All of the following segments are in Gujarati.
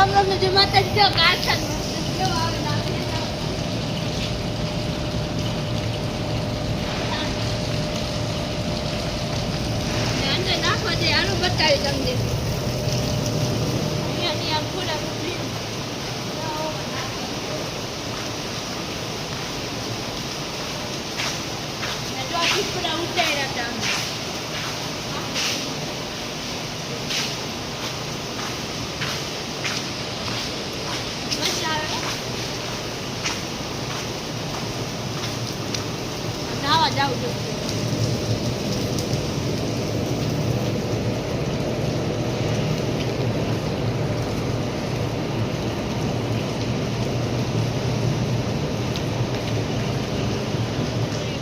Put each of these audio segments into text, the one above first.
રામ રામ જો આનું બતાવી તમને અહીંયાથી આમ થોડા મૂકી. ને જો આ પીપળા ઉતાર્યા હતા અમે. મજા આવે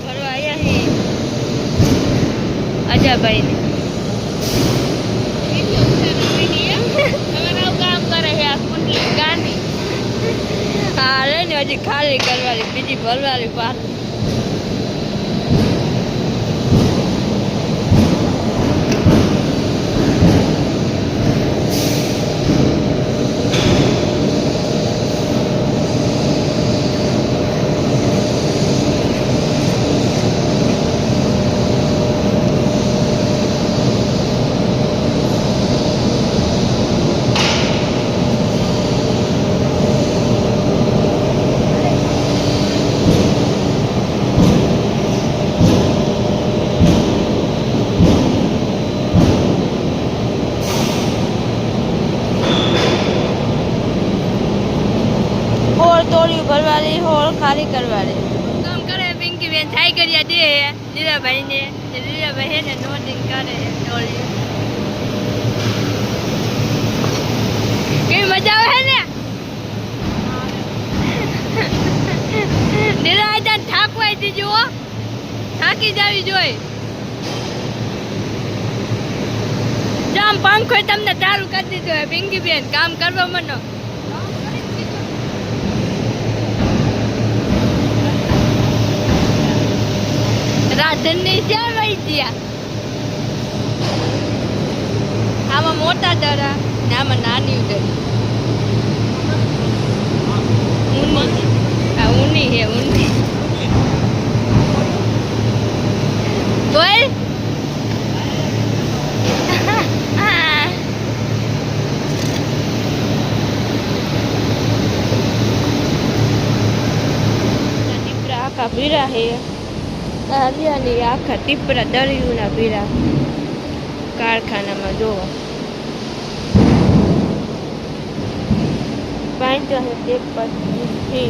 ફરવા અજાભાઈ કામ કરે છે આ કુંડલી ગાંધી. હા હજી ખાલી કરવાની બીજી ભરવાની પાછ હોળ તોડ્યું, ભરવાની હોળ ખાલી કરવાની. કામ કરે, પિંકી બેન થાય કર્યા દે લીલાભાઈ ને લીલાભાઈ ને નોટિંગ કરે તોડ્યું કેવી મજા આવે ને. થાકી જાવી જોઈ. જામ પંખો તમને ચાલુ કરી દીધો હે, પિંકી બેન. કામ કરવા મનો. રાધનની ક્યાં વહી ગયા. આમાં મોટા દરા ને આમાં નાની ઉદરી ઊની. હે, ઊની. બોલ દીપડા આખા હે આખા ટીપરા દરિયુના ભીરા કારખાનામાં જોવો પાંચ હે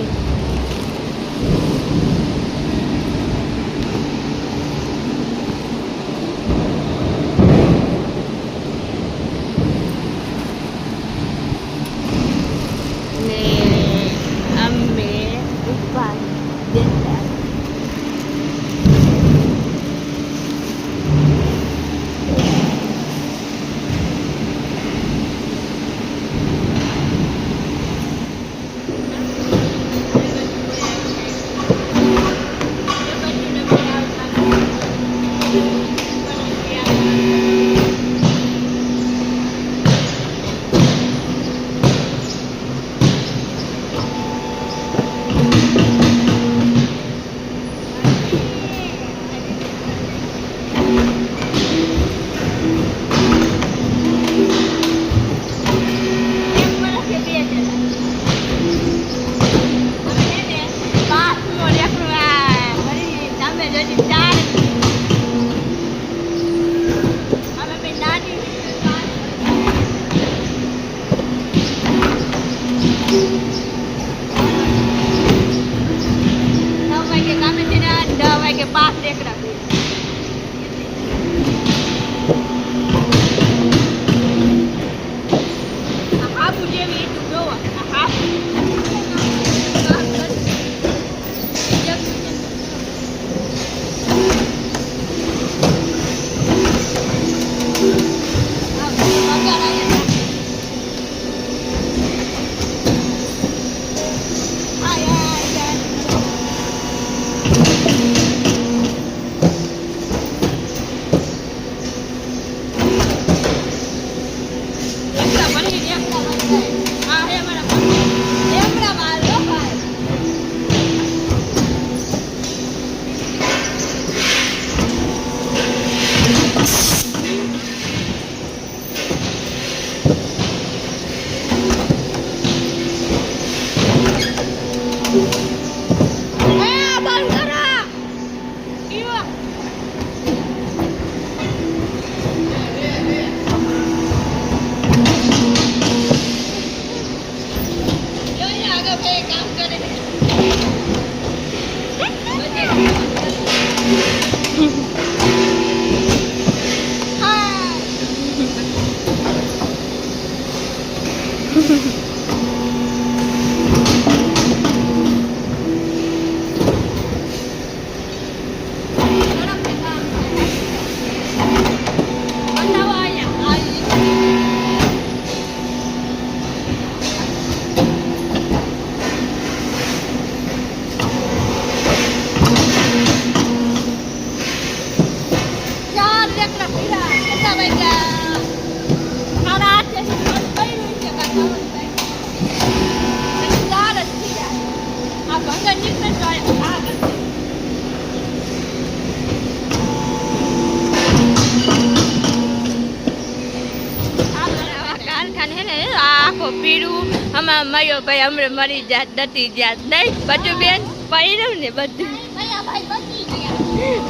આખો આમાં મયો ભાઈ હમણાં મરી જાત નથી જાત. નહીં બધું બેન પડ્યું ને બધું.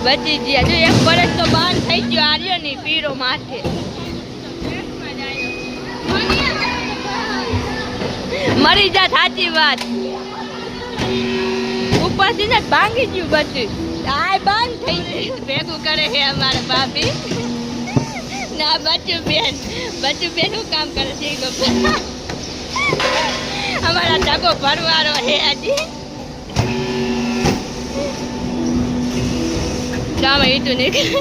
બચી ગયા. જો એક વર્ષ તો બહાર થઈ ગયો આર્યો ને પીરો માથે. મરી જાત, સાચી વાત. ઉપરથી ને ભાંગી ગયું બધું. આ બંધ થઈ ગયું. ભેગું કરે છે અમારા ભાભી. ના બચ્ચું બેન. બચ્ચું બેન શું કામ કરે છે. અમારા ટકો ભરવાનો છે હજી ગામ ઈટું નીકળે.